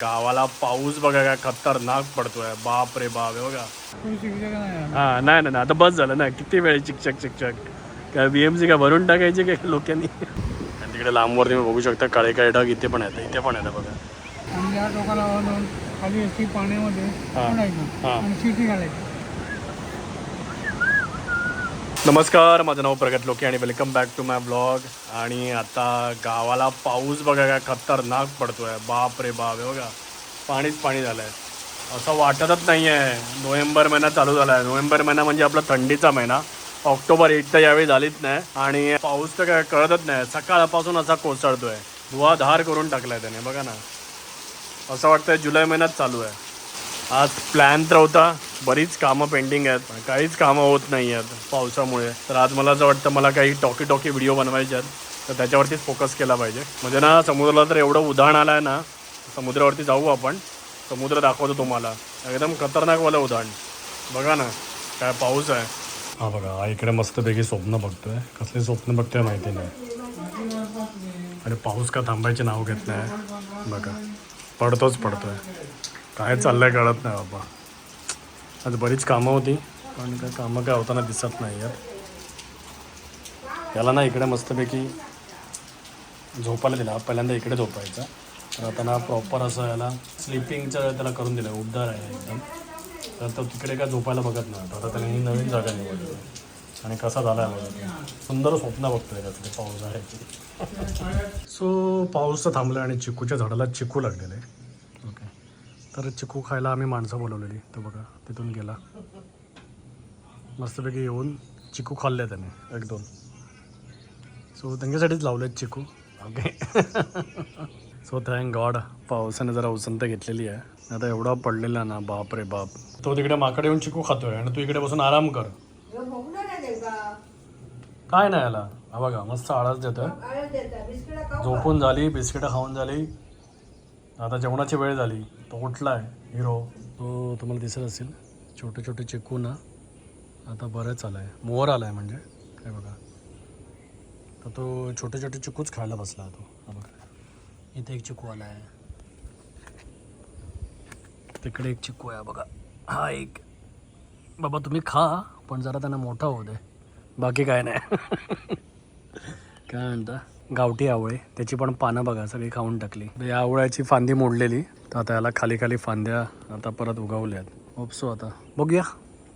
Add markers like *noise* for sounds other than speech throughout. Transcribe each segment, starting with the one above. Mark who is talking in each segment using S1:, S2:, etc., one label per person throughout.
S1: गावाला पाऊस बघा काय खतरनाक पडतोय. बाप रे बाप हे बघा. हा नाही नाही नाही, आता बस झालं ना. किती वेळ चिकचक चिकचक. काय बीएमसी का भरून टाकायचे काय लोकांनी? आणि तिकडे लांबवर तुम्ही बघू शकता काळे काळे ढग इथे पण आहेत. इथे पण आहेत बघा.
S2: आणि या टोकाला वाहून खाली पाण्यामध्ये
S1: हा.
S2: सोडायचं
S1: हा.
S2: आणि शिटी घालायची
S1: नमस्कार माझं नाव प्रगत लोके आणि welcome back to my blog आणि आता गावाला पाऊस बघा काय खतरनाक पडतोय. बाप रे बाप हे बघा. पाणीच पाणी झालं आहे असं वाटतच नाही आहे नोव्हेंबर महिना चालू झाला आहे नोव्हेंबर महिना म्हणजे आपला थंडीचा महिना. ऑक्टोबर एट तर यावेळी झालीच नाही. आणि पाऊस तर काय कळतच नाही. सकाळपासून असा कोसळतोय. धुवाधार करून टाकलाय त्याने. बघा ना. असं वाटतंय जुलै महिन्यात चालू आहे. आज प्लॅन तर होता. बरीच कामं पेंडिंग आहेत. काहीच कामं होत नाही आहेत पावसामुळे. तर आज मला असं वाटतं मला काही टॉकी टॉकी व्हिडिओ बनवायचे आहेत. तर त्याच्यावरतीच फोकस केला पाहिजे. म्हणजे ना समुद्राला तर एवढं उधाण आलं आहे ना समुद्रावरती जाऊ आपण. समुद्र दाखवतो तुम्हाला. एकदम खतरनाकवालं उधाण. बघा ना काय पाऊस आहे. हा बघा हा इकडे मस्तपैकी स्वप्न बघतोय. कसले स्वप्न बघतोय माहिती नाही. आणि पाऊस का थांबायचे नाव घेत नाही. बघा पडतोच पडतोय. काय चाललंय कळत नाही बाबा. आज बरीच कामं होती पण काय कामं काय होताना दिसत नाही आहेत. याला ना इकडे मस्तपैकी झोपायला दिला. पहिल्यांदा इकडे झोपायचा. तर आता ना प्रॉपर असं याला स्लिपिंगचं त्याला करून दिलं. उबदार आहे एकदम. तर तो तिकडे काय झोपायला बघत नाही. आता त्याने ही नवीन जागा निवडली. आणि कसा झाला आहे तो. सुंदर स्वप्न बघतोय त्याचं पाऊस आहे. *laughs* सो पाऊस तर थांबला आणि चिकूच्या झाडाला चिकू लागलेलं. आहे तर चिकू खायला आम्ही माणसं बोलवलेली. तर बघा तिथून गेला. मस्तपैकी येऊन चिकू खाल्ले त्याने एक दोन. सो त्यांच्यासाठीच लावलेत चिकू. ओके सो थँक गॉड पावसाने जरा उसंत घेतलेली आहे. आता एवढा पडलेला ना बाप रे बाप. तो तिकडे माकडे येऊन चिकू खातोय आणि तू इकडे बसून आराम कर. काय नाही याला. हा बघा मस्त आळस देतोय. झोपून झाली बिस्किटं खाऊन झाली. आता जेवणाची वेळ झाली. तो उठलाय. हिरो तो तुम्हाला दिसत असेल. छोटे छोटे चिकू ना. आता आहे आलाय मोर आलाय म्हणजे. काय बघा. तर तो छोटे छोटे चिकूच खायला बसला तो. बघा. इथे एक चिकू आलाय. तिकडे एक चिकू आहे बघा. हा एक. बाबा तुम्ही खा पण जरा त्यांना मोठा होऊ दे. बाकी काय नाही. *laughs* काय म्हणता? गावठी आवळे त्याची पण पानं बघा सगळी खाऊन टाकली. या आवळ्याची फांदी मोडलेली. तर आता याला खाली खाली फांद्या आता परत उगवल्यात. ओपसो आता. बघूया.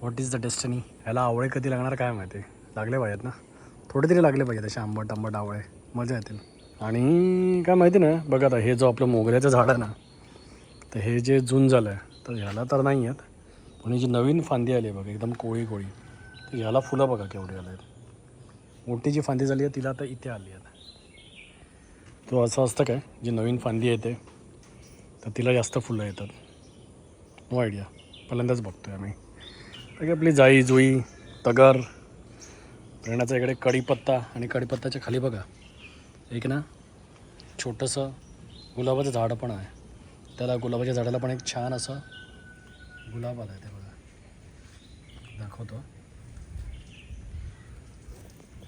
S1: व्हॉट इज द डेस्टनी ह्याला आवळे कधी लागणार काय माहिती? लागले पाहिजेत ना? थोडे तरी लागले पाहिजेत असे आंबट आंबट आवळे. मजा येतील. आणि काय माहिती ना बघा आता हे जो आपलं मोगऱ्याचं झाड आहे ना तर हे जे जून झालं आहे तर ह्याला तर नाही आहेत पण ही जी नवीन फांदी आली आहे बघा एकदम कोळी कोळी तर ह्याला फुलं बघा केवढी आले आहेत मोठी जी फांदी झाली आहे तिला आता इथे आली आहेत. तो असं असतं काय जी नवीन फांदी येते तर तिला जास्त फुलं येतात. नो आयडिया पहिल्यांदाच बघतो आहे आम्ही. तर आपली जाई जुई तगर प्रेरणाचा इकडे कढीपत्ता आणि कढीपत्ताच्या खाली बघा. एक ना छोटंसं गुलाबाचं झाड पण आहे. त्याला गुलाबाच्या झाडाला पण एक छान असं गुलाब आला आहे ते बघा. दाखवतो.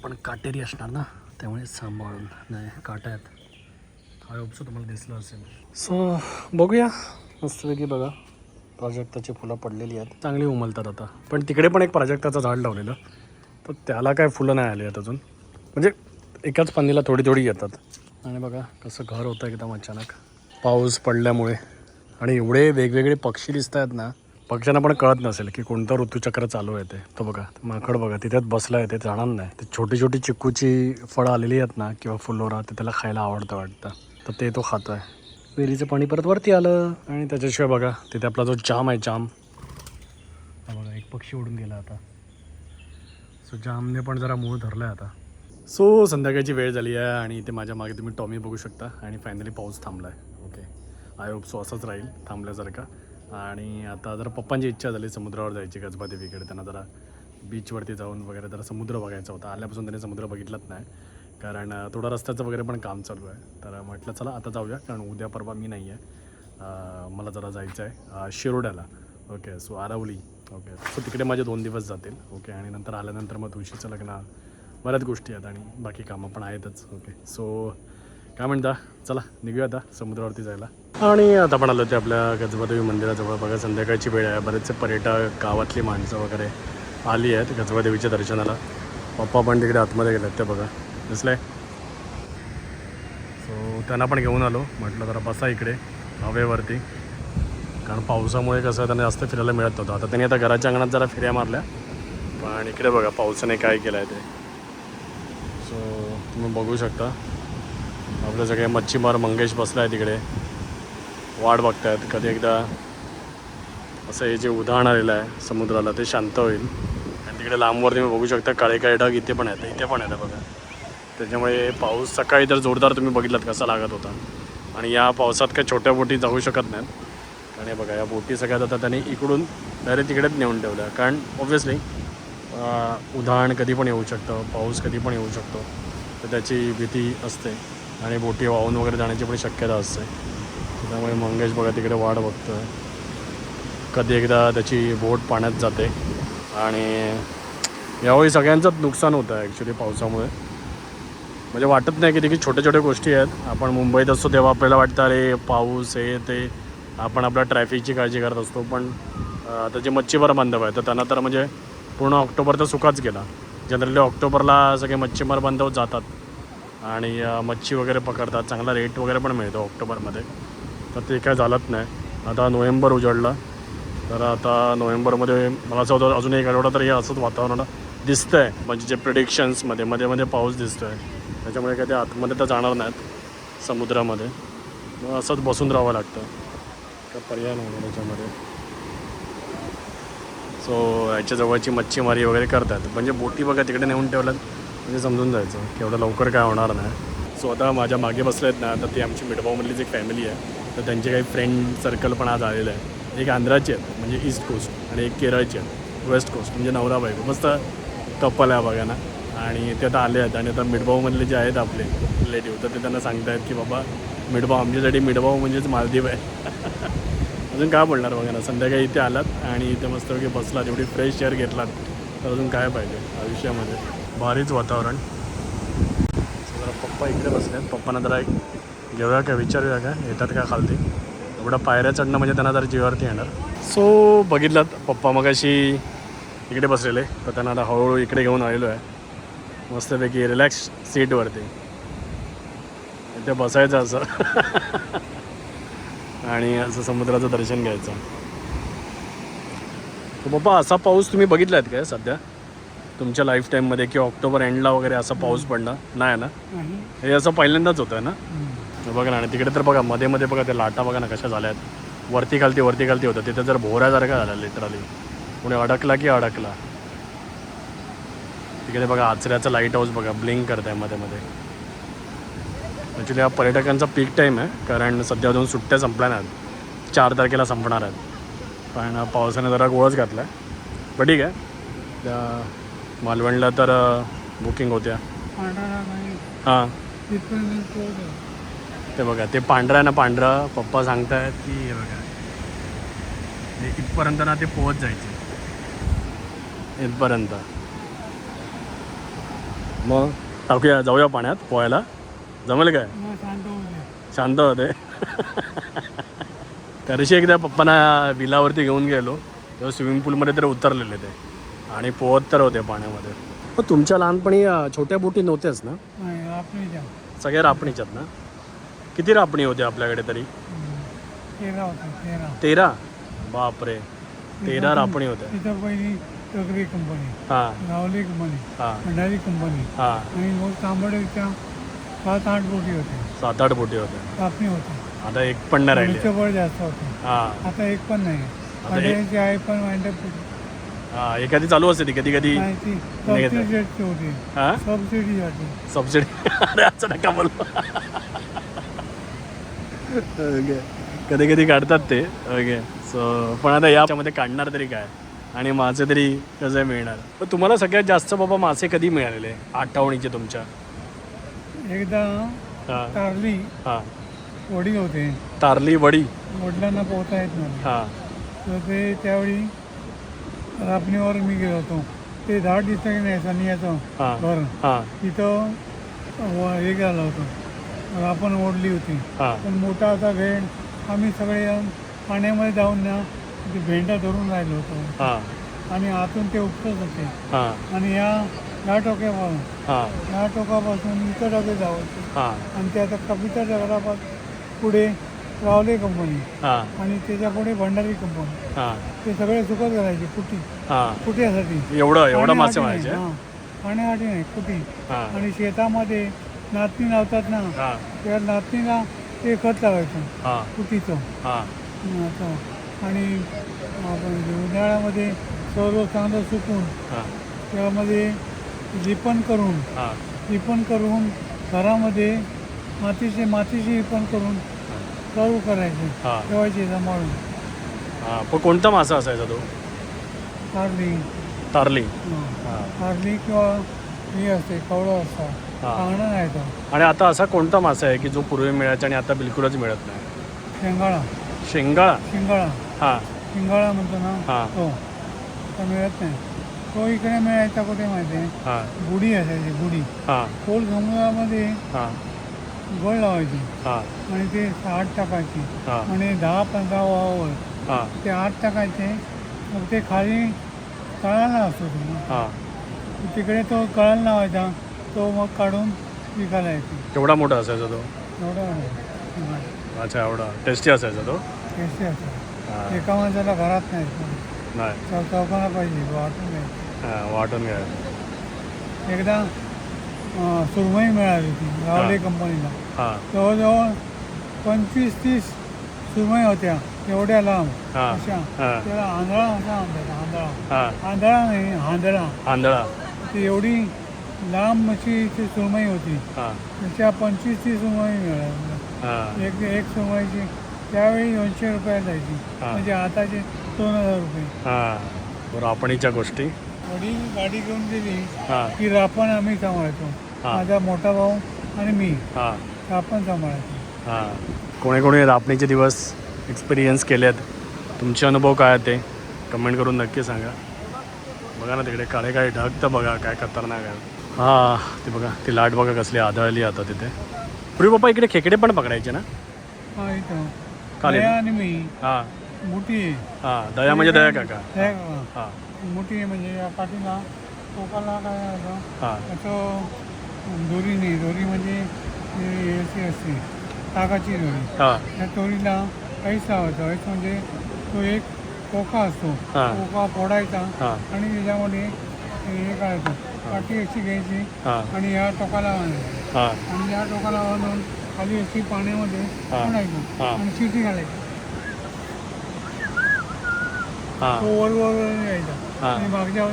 S1: पण काटेरी असणार ना त्यामुळे सांभाळून. नाही काटा आहेत आय होपसो तुम्हाला दिसलं असेल? सो बघूया. मस्तपैकी बघा. प्राजक्ताची फुलं पडलेली आहेत. चांगली उमलतात आता. पण तिकडे पण एक प्राजक्ताचं झाड लावलेलं. तर त्याला काय फुलं नाही आली आहेत अजून. म्हणजे एकाच फांदीला थोडी थोडी येतात. आणि बघा कसं घर होतं एकदम अचानक. पाऊस पडल्यामुळे. आणि एवढे वेगवेगळे पक्षी दिसत आहेत ना पक्ष्यांना पण कळत नसेल की कोणतं ऋतूचक्र चालू आहे ते. तो बघा माकड बघा तिथेच बसला आहे ते जाणार नाही. ते छोटी छोटी चिक्कूची फळं आलेली आहेत ना किंवा फुलोरा ते त्याला खायला आवडतं वाटतं. तर ते तो खातो आहे विहिरीचं पाणी परत वरती आलं आणि त्याच्याशिवाय बघा तिथे आपला जो जाम आहे जाम. बघा एक पक्षी उडून गेला आता. सो जामने पण जरा मूळ धरलं आहे आता. सो संध्याकाळची वेळ झाली आहे आणि इथे माझ्या मागे तुम्ही टॉमी बघू शकता आणि फायनली पाऊस थांबला आहे ओके आय होप सो असंच राहील थांबल्यासारखा. आणि आता जरा पप्पांची इच्छा झाली समुद्रावर जायची गजबा देवीकडे त्यांना जरा बीचवरती जाऊन वगैरे जरा समुद्र बघायचा होता. आल्यापासून त्यांनी समुद्र बघितलाच नाही. कारण थोडं रस्त्याचं वगैरे पण काम चालू आहे. तर म्हटलं चला आता जाऊया कारण उद्या परवा मी नाही आहे. मला जरा जायचं आहे शिरोड्याला. Okay so Aravali. Okay so तिकडे माझे दोन दिवस जातील. ओके आणि नंतर आल्यानंतर मग तुळशीचं लग्न बऱ्याच गोष्टी आहेत आणि बाकी कामं पण आहेतच. ओके सो काय म्हणता? चला निघूया आता समुद्रावरती जायला. आणि आता पण आलो ते आपल्या गजबादेवी मंदिराजवळ. बघा संध्याकाळची वेळ आहे. बरेचसे पर्यटक गावातली माणसं वगैरे आली आहेत गजबादेवीच्या दर्शनाला. पप्पा पण तिकडे आतमध्ये गेलेत ते बघा. दिसले सो त्यांना पण घेऊन आलो. म्हटलं जरा बसा इकडे हवेवरती. कारण पावसामुळे कसं त्यांना जास्त फिरायला मिळत नव्हतं. आता त्यांनी आता घराच्या अंगणात जरा फिऱ्या मारल्या. पण इकडे बघा पावसाने काय केलं आहे ते. सो तुम्ही बघू शकता. आपले सगळे मच्छीमार मंगेश बसला आहे तिकडे. वाट बघतायत. कधी एकदा असं हे जे उदाहरण आलेलं आहे समुद्राला ते शांत होईल. आणि तिकडे लांबवर तुम्ही बघू शकता काळे काळे ढग इथे पण आहेत. इथे पण आहेत बघा. त्याच्यामुळे पाऊस सकाळी तर जोरदार तुम्ही बघितलात कसा लागत होता. आणि या पावसात काही छोट्या बोटी जाऊ शकत नाहीत. आणि हे बघा या बोटी सगळ्यात आता त्यांनी इकडून डायरेक्ट तिकडेच नेऊन ठेवल्या. कारण ऑब्व्हियसली उधाण कधी पण येऊ शकतं पाऊस कधी पण येऊ शकतो. तर त्याची भीती असते. आणि बोटी वाहून वगैरे जाण्याची पण शक्यता असते. त्यामुळे मंगेश बघा तिकडे वाट बघतोय. कधी एकदा त्याची बोट पाण्यात जाते. आणि यावेळी सगळ्यांचंच नुकसान होतं ॲक्च्युली पावसामुळे. म्हणजे वाटत नाही की देखील छोट्या छोट्या गोष्टी आहेत. आपण मुंबईत असतो तेव्हा आपल्याला वाटतं अरे पाऊस हे ते आपण आपल्या ट्रॅफिकची काळजी करत असतो. पण आता जे मच्छीमार बांधव आहे तर त्यांना तर म्हणजे पूर्ण ऑक्टोबर तर सुखाच गेला. जनरली ऑक्टोबरला सगळे मच्छीमार बांधव जातात आणि मच्छी वगैरे पकडतात. चांगला रेट वगैरे पण मिळतो ऑक्टोबरमध्ये. तर ते काय झालंच नाही. आता नोव्हेंबर उजळला. तर आता नोव्हेंबरमध्ये मला असं होतं अजून एक आठवडा तरी असंच वातावरण दिसतं आहे म्हणजे जे प्रिडिक्शन्समध्ये मध्ये मध्ये पाऊस दिसतो आहे त्याच्यामुळे काय ते आतमध्ये तर जाणार नाहीत समुद्रामध्ये. मग असंच बसून राहावं लागतं. काय पर्याय नाही त्याच्यामध्ये. सो याच्या जवळची मच्छीमारी वगैरे करतात. म्हणजे बोटी बघा तिकडे नेऊन ठेवल्यात. म्हणजे समजून जायचं. की एवढं लवकर काय होणार नाही. सो आता माझ्या मागे बसले आहेत ना तर ती आमची मिडबावमधलीच एक फॅमिली आहे. तर त्यांचे काही फ्रेंड सर्कल पण आज आलेलं आहे एक आंध्राची आहेत म्हणजे ईस्ट कोस्ट आणि एक केरळची आहेत. वेस्ट कोस्ट म्हणजे नवरा बायको. मस्त कपल आहे बघा ना. आणि ते आता आले आहेत आणि आता मिडबावमधले जे आहेत आपले रिलेटिव्ह तर ते त्यांना सांगतायत की बाबा मिडबाव आमच्यासाठी मिडबाव म्हणजेच मालदीव आहे. *laughs* अजून काय बोलणार बघा ना संध्याकाळी इथे आलात आणि इथे मस्तपैकी बसलात एवढी फ्रेश एअर घेतलात तर अजून काय पाहिजे आयुष्यामध्ये? भारीच वातावरण. जरा पप्पा इकडे बसलेत. पप्पांना जरा एक घेऊया का विचारूया का येतात का खालती? एवढा पायऱ्या चढणं म्हणजे त्यांना जरा जीवावरती येणार. सो बघितलात पप्पा मगाशी इकडे बसलेले तर त्यांना आता हळूहळू इकडे घेऊन आलेलो आहे. मस्तपैकी रिलॅक्स सीटवरती इथे बसायचं असं. आणि असं समुद्राचं दर्शन घ्यायचं. तर बाबा असा पाऊस तुम्ही बघितला आहेत काय सध्या? तुमच्या लाईफ टाईममध्ये किंवा ऑक्टोबर एंडला वगैरे असा पाऊस पडणं नाही ना? हे असं पहिल्यांदाच होतं ना. हे बघा ना आणि तिकडे तर बघा मध्ये मध्ये बघा ते लाटा बघा ना कशा झाल्या आहेत वरती खालती वरती खालती होतं. तिथे जर भोऱ्यासारखा झाला लिटरली पुढे अडकला की अडकला. तिकडे बघा आचऱ्याचं लाइट हाऊस बघा ब्लिंक करत आहे मध्ये मध्ये. ॲक्च्युली हा पर्यटकांचा पीक टाईम आहे कारण सध्या अजून सुट्ट्या संपल्या नाहीत. चार तारखेला संपणार आहेत. पण पावसाने जरा गोळच घातला आहे पण ठीक आहे. त्या मालवणला तर बुकिंग होत्या. हां. ते बघा ते पांढरा आहे ना पांढरा. पप्पा सांगतायत की हे बघा. इथपर्यंत ना ते पोहोच जायचे. इथपर्यंत. मग? टाकूया जाऊया पाण्यात पोहायला. जमेल काय?
S2: मग शांत होते. *laughs*
S1: त्यादिवशी एकदा पप्पांना विलावरती घेऊन गेलो. तेव्हा स्विमिंग पूलमध्ये तर उतरलेले ते. आणि पोहत तर होते पाण्यामध्ये. मग तुमच्या लहानपणी छोट्या बोटी नव्हत्याच ना? सगळ्या रापणीच्यात ना? किती रापणी होते आपल्याकडे तरी?
S2: तेरा
S1: बापरे. तेरा रापणी होत्या.
S2: टगरी कंपनी
S1: हां.
S2: रावली कंपनी
S1: हां.
S2: भंडारी कंपनी
S1: हां.
S2: आणि मग तांबड्याच्या सात आठ बोटी होत्या.
S1: सात आठ बोटी होत्या.
S2: कापणी होती
S1: आता एक पण नाही राहिली.
S2: बळ जास्त होतं
S1: हां.
S2: आता एक पण नाही. भंडारीची आहे पण
S1: हां एखादी चालू असते ती कधी कधी
S2: नाही ती
S1: नाही घेत.
S2: सबसिडी रेटची होती.
S1: हां?
S2: सबसिडी होती.
S1: सबसिडी *laughs* अरे असं नका बोलू. ओके कधी कधी काढतात ते. ओके सो पण आता याच्यामध्ये काढणार तरी काय? आणि मासे तरी कसं मिळणार. पण तुम्हाला सगळ्यात जास्त बाबा मासे कधी मिळालेले? आठवणीचे तुमच्या.
S2: एकदा
S1: हां.
S2: कारली
S1: हां.
S2: वडील होते.
S1: तारली वडी.
S2: वडिलांना पोहता येत नव्हतं.
S1: हां.
S2: तर ते त्यावेळी रापणीवर मी गेलो होतो. ते झाड दिसतं की नाही सनियाचं
S1: हां.
S2: घर.
S1: हां.
S2: तिथं व- हे गेलं होतं. आपण ओढली होती.
S1: हां.
S2: पण मोठा असा भेंड आम्ही सगळे पाण्यामध्ये जाऊन ना ते भेंडा धरून राहिलो होतो.
S1: हां.
S2: आणि आतून ते उपटत होते.
S1: हां.
S2: आणि या या टोक्यापासून
S1: हां.
S2: या टोकापासून इतर टोके जावं
S1: हां.
S2: आणि ते आता कविता दगडापासून पुढे रावले कंपनी.
S1: हां.
S2: आणि त्याच्या पुढे भंडारी कंपनी.
S1: हां.
S2: ते सगळे सुकत घालायचे कुटी.
S1: हां.
S2: कुट्यासाठी
S1: एवढं एवढं मासे
S2: पाण्यासाठी
S1: व्हायचे
S2: नाही, हां. पाण्यासाठी नाही कुटी.
S1: हां.
S2: आणि शेतामध्ये नाचणी लावतात ना
S1: हां.
S2: त्या नाचणीला ते खत लावायचं
S1: हां.
S2: कुटीचं.
S1: हां.
S2: असं आणि उन्हाळ्यामध्ये सर्व चांगलं सुकून त्यामध्ये लिपण करून लिपण करून घरामध्ये मातीचे मातीचे लिपण करून सर्व करायचे ठेवायचे सांभाळून.
S1: हां. पण कोणता मासा असायचा तो? तारली.
S2: हां. कारली किंवा हे असते कवळं असतं. चांगलं नाही तो.
S1: आणि आता असा कोणता मासा आहे की जो पूर्वी मिळायचा आणि आता बिलकुलच मिळत नाही?
S2: शेंगाळा.
S1: शेंगाळा.
S2: शिंगाळा.
S1: हां.
S2: म्हणतो ना?
S1: हां.
S2: तो तो मिळत नाही. तो इकडे मिळायचा कुठे माहिती आहे?
S1: हां.
S2: गुढी असायची गुढी.
S1: हां.
S2: खोल समुद्रामध्ये
S1: हां.
S2: गळ लावायची.
S1: हां.
S2: आणि ते आठ टाकायची.
S1: हां.
S2: आणि दहा पंधरा वावर
S1: हां.
S2: ते आठ टाकायचे. मग ते खाली कळाला असतो तो ना.
S1: हां.
S2: तिकडे तो कळाला लावायचा. तो मग काढून विकायला येते
S1: केवढा मोठा असायचा तो?
S2: एवढा
S1: अच्छा एवढा. टेस्टी असायचा तो?
S2: टेस्टी असतो
S1: हां
S2: एका माणसाला घरात नाही
S1: नाही.
S2: चौ चौकाला पाहिजे वाटून नाही
S1: हां वाटून घ्या.
S2: एकदा अं, सुरमई मिळाली होती रावले कंपनीला.
S1: हां.
S2: जवळजवळ पंचवीस तीस सुरमई होत्या एवढ्या लांब?
S1: हां.
S2: अशा.
S1: हां.
S2: त्याला आंधळा असा म्हणतात आंधळा.
S1: हां.
S2: आंधळा नाही आंधळा
S1: आंधळा.
S2: ती एवढी लांब अशी ती सुरमई होती.
S1: हां.
S2: त्याच्या पंचवीस तीस सुरमई मिळाल्या.
S1: हां.
S2: एक एक सुरमईची त्यावेळी दोनशे रुपयाला जायची
S1: हा.
S2: म्हणजे आताचे दोन हजार रुपये.
S1: हां. बरं आपणीच्या गोष्टी.
S2: वडील गाडी घेऊन गेली
S1: हां.
S2: की रापण आम्ही सांभाळायचो
S1: हा.
S2: माझा मोठा भाऊ आणि मी.
S1: हां.
S2: रापण सांभाळायचो
S1: हां. कोणी कोणी रापणीचे दिवस एक्सपिरियन्स केलेत. तुमचे अनुभव काय आहेत ते? कमेंट करून नक्की सांगा. बघा ना तिकडे काळे काळे ढग तर बघा काय खतरनाक आहे. हां ते बघा ती लाट बघा कसली आदळली आता तिथे. पूर्वी बाप्पा इकडे खेकडे पण पकडायचे ना?
S2: हा इथं. आणि मी.
S1: हां.
S2: मोठी आहे.
S1: हां दया म्हणजे दया काका
S2: दया काका.
S1: हां.
S2: मोठी आहे म्हणजे या काठीला टोकाला काय असं?
S1: हां.
S2: त्याचं दोरी नाही. दोरी म्हणजे हे असते. तागाची दोरी.
S1: हां.
S2: त्या दोरीला काहीच लावायचं. ऐस म्हणजे तो एक टोका असतो.
S1: हा.
S2: टोका फोडायचा
S1: हां.
S2: आणि त्याच्यामध्ये हे करायचं. काठी अशी घ्यायची
S1: हां.
S2: आणि या टोकाला बांधायचं
S1: हां.
S2: आणि या टोकाला बांधून खाली अशी पाण्यामध्ये
S1: हा.
S2: सोडायचं
S1: हा.
S2: आणि शिटी घालायची.
S1: हां.
S2: तो वर वर वर यायचा.
S1: हा.
S2: आणि मागच्या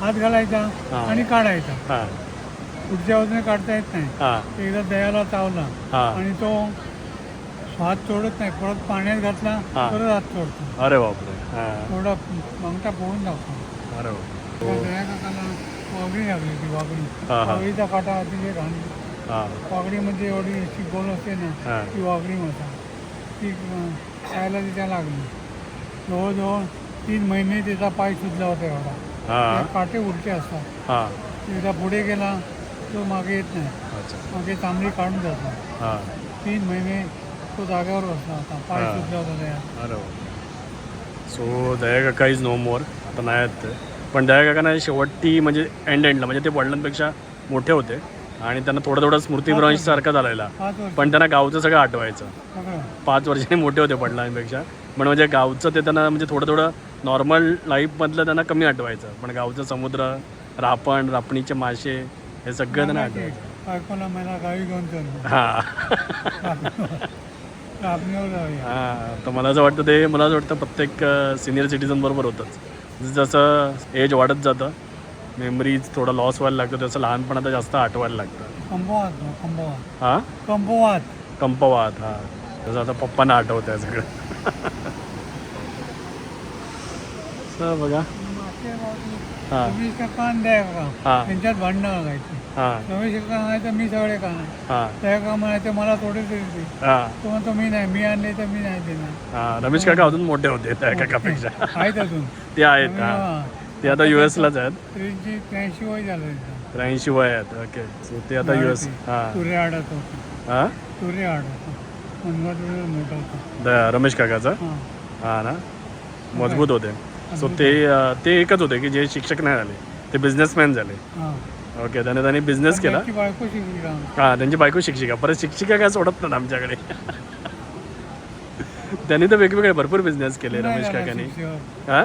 S2: हात घालायचा
S1: हा.
S2: आणि काढायचा.
S1: हां.
S2: पुढच्या बाजूने काढता येत नाही.
S1: हां.
S2: एकदा दयाला चावला
S1: हां.
S2: आणि तो हात सोडत नाही परत पाण्यात घातला
S1: हा.
S2: परत हात सोडतो
S1: अरे बापरे. हां.
S2: थोडा मागटा फोडून टाकतो
S1: अरे बापरे.
S2: दया काकाला वागडी लागली ती वागडी
S1: हा, हा.
S2: वागडीचा काटा अतिशय घाण.
S1: हां.
S2: वागडी म्हणजे एवढी अशी गोल असते ना ती वागडी म्हणतात. ती खायला तिच्या लागली. जवळजवळ तीन महिने त्याचा पाय सुजला होता एवढा.
S1: हां.
S2: काटे उलटे असतात.
S1: हां.
S2: एकदा पुढे गेला तो मागे येत नाही.
S1: अच्छा.
S2: मागे तांबडी काढून जातो.
S1: हां.
S2: तीन महिने तो जागेवर बसला होता. पाय. सुजला होता
S1: सो दया काका इज नो मोर आता नाही आहेत ते. पण दया काकांना शेवटी म्हणजे एंड एंडला म्हणजे ते वडिलांपेक्षा मोठे होते. आणि त्यांना थोडं थोडं स्मृतिभ्रंश सारखा
S2: वर्ष.
S1: पण त्यांना गावचं सगळं आठवायचं. पाच वर्षांनी मोठे होते वडिलांपेक्षा पण म्हणजे गावचं ते त्यांना म्हणजे थोडं थोडं नॉर्मल लाईफमधलं त्यांना कमी आठवायचं. पण गावचं समुद्र रापण रापणीचे मासे हे सगळं त्यांना आठवायचं. हां. हां तर मला असं वाटतं ते मला असं वाटतं प्रत्येक सिनियर सिटीजन बरोबर होतंच. जसं एज वाढत जातं मेमरीज थोडा लॉस व्हायला लागतो तसं लहानपणात जास्त आठवायला लागतं.
S2: कंपवात ना, कंपवात
S1: हां?
S2: कंपवात
S1: कंपवात हां. जसं आता पप्पांना आठवतं आहे सगळं. बघा. हां. हा.
S2: काका त्यांच्यात भांडणं लागायची
S1: हां.
S2: म्हणायचं मी सगळे का
S1: हां.
S2: म्हणायचं मला थोडे तरी दे
S1: हां.
S2: तो म्हणतो मी नाही मी आणले तर मी नाही देणार.
S1: हां. रमेश काका अजून मोठे होते त्या काकापेक्षा.
S2: आहेत अजून.
S1: ते आहेत हां. ते आता यू एसलाच आहेत.
S2: त्र्याऐंशी वय झालं.
S1: त्र्याऐंशी वय आहेत. ओके सो ते आता यू एस हां.
S2: आडत होते.
S1: हां?
S2: तोरे मोठा होता.
S1: द- रमेश काकाचा?
S2: हां.
S1: हा ना? मजबूत होते. सो ते अं, ते एकच होते की जे शिक्षक नाही झाले. ते बिझनेसमॅन झाले.
S2: हां.
S1: ओके त्याने त्यांनी बिझनेस केला.
S2: त्याची बायको शिकली का
S1: हा त्यांची बायको शिक्षिका. परत शिक्षिका काय सोडत नाहीत आमच्याकडे. *laughs* त्यांनी तर वेगवेगळे भरपूर बिझनेस केले
S2: नाही
S1: रमेश काकांनी. हा?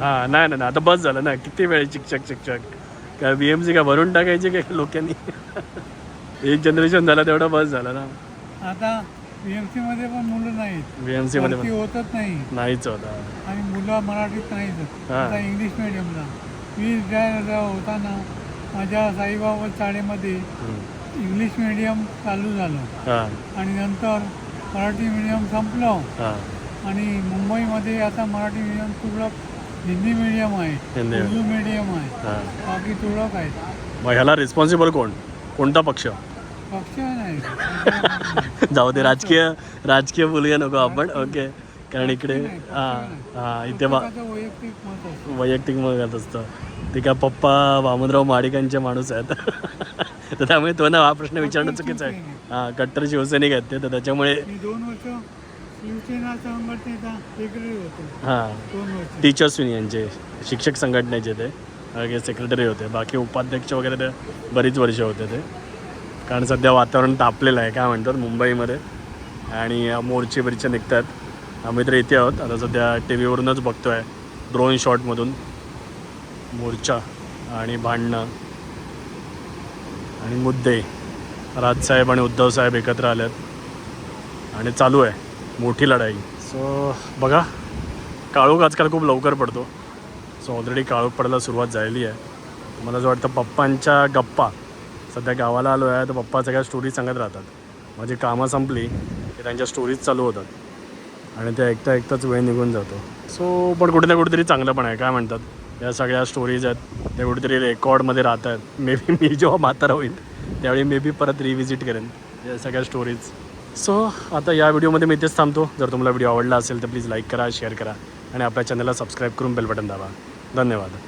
S1: हा नाही नाही आता बस झालं ना. किती वेळ शिक्षक शिक्षक काय बी एम सी का भरून टाकायचे काय लोकांनी? एक जनरेशन झालं तेवढं बस झालं ना.
S2: आता बीएमसी मध्ये पण मुलं नाहीत.
S1: बी एम सी मध्ये पण.
S2: होतच नाही.
S1: नाहीच होता.
S2: आणि मुलं मराठीत नाहीत. आता इंग्लिश मिडियमला मी रिटायर होताना माझ्या साईबाबा शाळेमध्ये. इंग्लिश मिडियम चालू झालं. आणि नंतर मराठी मिडियम संपलं. आणि मुंबईमध्ये आता मराठी मिडियम तुरळक हिंदी मिडियम आहे
S1: हिंदी.
S2: उर्दू मिडियम आहे.
S1: हा.
S2: बाकी तुरळक आहेत
S1: मग ह्याला रिस्पॉन्सिबल कोण? कोणता पक्ष?
S2: पक्ष नाही. *laughs*
S1: जाऊ दे राजकीय राजकीय बोलूया नको आपण. ओके कारण इकडे हा हा इथे बा
S2: प्रत्येकाचं वैयक्तिक मत असतं.
S1: वैयक्तिक मत असतं. ते काय पप्पा वामनराव माडिकांचे माणूस आहेत. *laughs* तर त्यामुळे तो ना हा प्रश्न विचारणं चुकीचं आहे. हा कट्टर शिवसैनिक आहेत ते तर त्याच्यामुळे
S2: मी दोन वर्ष शिवसेना संघटनेचा सेक्रेटरी होतो.
S1: हां.
S2: दोन वर्ष
S1: टीचर्स युनियनचे शिक्षक संघटनेचे ते. सेक्रेटरी होते. बाकी उपाध्यक्ष वगैरे ते बरीच वर्ष होते ते. कारण सध्या वातावरण तापलेलं आहे काय म्हणतात मुंबईमध्ये. आणि मोर्चे बिरचे निघतात आम्ही तर इथे आहोत. आता सध्या टी व्हीवरूनच बघतो आहे ड्रोन शॉटमधून मोर्चा आणि भांडणं. आणि मुद्दे. राजसाहेब आणि उद्धवसाहेब एकत्र आलेत. आणि चालू आहे. मोठी लढाई. सो बघा काळोख आजकाल खूप लवकर पडतो. सो ऑलरेडी काळोख पडायला सुरुवात झालेली आहे. मला असं वाटतं पप्पांच्या गप्पा. सध्या गावाला आलो आहे तर पप्पा सगळ्या स्टोरीज सांगत राहतात. माझी कामं संपली की त्यांच्या स्टोरीज चालू होतात. आणि ते ऐकता ऐकताच वेळ निघून जातो. सो पण कुठे ना कुठेतरी चांगलं पण आहे काय म्हणतात? या सगळ्या स्टोरीज आहेत त्या कुठेतरी रेकॉर्डमध्ये राहत आहेत मे बी मी जेव्हा म्हातारा होईल त्यावेळी मे बी परत रिव्हिजिट करेन. या सगळ्या स्टोरीज सो आता या व्हिडिओमध्ये मी इथेच थांबतो. जर तुम्हाला व्हिडिओ आवडला असेल तर प्लीज लाईक करा शेअर करा आणि आपल्या चॅनलला सबस्क्राईब करून बेल बटन दाबा. धन्यवाद.